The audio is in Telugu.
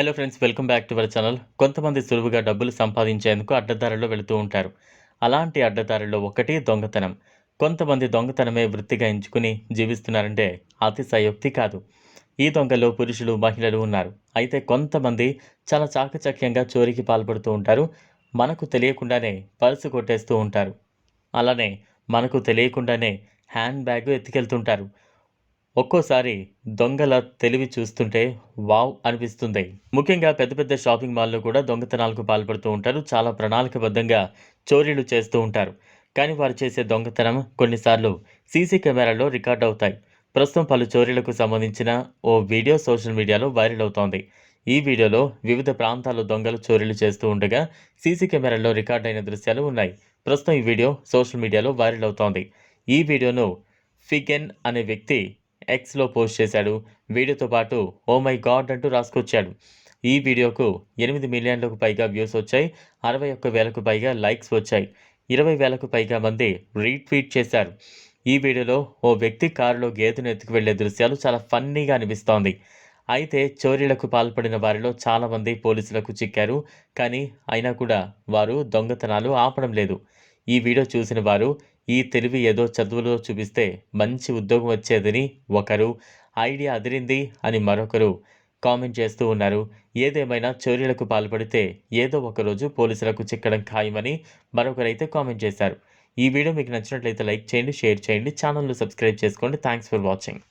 Hello friends welcome back to our channel కొంతమంది సులువుగా డబ్బులు సంపాదించేందుకు అడ్డదారుల్లో వెళుతూ ఉంటారు. అలాంటి అడ్డదారుల్లో ఒకటి దొంగతనం. కొంతమంది దొంగతనమే వృత్తిగా ఎంచుకుని జీవిస్తున్నారంటే అతిశయోక్తి కాదు. ఈ దొంగలో పురుషులు మహిళలు ఉన్నారు. అయితే కొంతమంది చాలా చాకచక్యంగా చోరీకి పాల్పడుతూ ఉంటారు. మనకు తెలియకుండానే పర్సు కొట్టేస్తూ ఉంటారు. అలానే మనకు తెలియకుండానే హ్యాండ్ బ్యాగ్ ఎత్తుకెళ్తుంటారు. ఒక్కోసారి దొంగల తెలివి చూస్తుంటే వావ్ అనిపిస్తుంది. ముఖ్యంగా పెద్ద పెద్ద షాపింగ్ మాల్లో కూడా దొంగతనాలకు పాల్పడుతూ ఉంటారు. చాలా ప్రణాళికబద్ధంగా చోరీలు చేస్తూ ఉంటారు. కానీ వారు చేసే దొంగతనం కొన్నిసార్లు సీసీ కెమెరాల్లో రికార్డ్ అవుతాయి. ప్రస్తుతం పలు చోరీలకు సంబంధించిన ఓ వీడియో సోషల్ మీడియాలో వైరల్ అవుతోంది. ఈ వీడియోలో వివిధ ప్రాంతాల్లో దొంగలు చోరీలు చేస్తూ ఉండగా సీసీ కెమెరాల్లో రికార్డ్ అయిన దృశ్యాలు ఉన్నాయి. ప్రస్తుతం ఈ వీడియో సోషల్ మీడియాలో వైరల్ అవుతోంది. ఈ వీడియోను ఫిగెన్ అనే వ్యక్తి ఎక్స్లో పోస్ట్ చేశాడు. వీడియోతో పాటు ఓ మై గాడ్ అంటూ రాసుకొచ్చాడు. ఈ వీడియోకు ఎనిమిది మిలియన్లకు పైగా వ్యూస్ వచ్చాయి. అరవై ఒక్క వేలకు పైగా లైక్స్ వచ్చాయి. ఇరవై వేలకు పైగా మంది రీట్వీట్ చేశారు. ఈ వీడియోలో ఓ వ్యక్తి కారులో గేదెను ఎత్తుకు వెళ్ళే దృశ్యాలు చాలా ఫన్నీగా అనిపిస్తోంది. అయితే చోరీలకు పాల్పడిన వారిలో చాలామంది పోలీసులకు చిక్కారు. కానీ అయినా కూడా వారు దొంగతనాలు ఆపడం లేదు. ఈ వీడియో చూసిన వారు ఈ తెలివి ఏదో చదువులో చూపిస్తే మంచి ఉద్యోగం వచ్చేదని ఒకరు ఐడియా అదిరింది అని మరొకరు కామెంట్ చేస్తూ ఉన్నారు. ఏదేమైనా చోరీలకు పాల్పడితే ఏదో ఒకరోజు పోలీసులకు చిక్కడం ఖాయమని మరొకరైతే కామెంట్ చేశారు. ఈ వీడియో మీకు నచ్చినట్లయితే లైక్ చేయండి షేర్ చేయండి ఛానల్ను సబ్స్క్రైబ్ చేసుకోండి. Thanks for watching.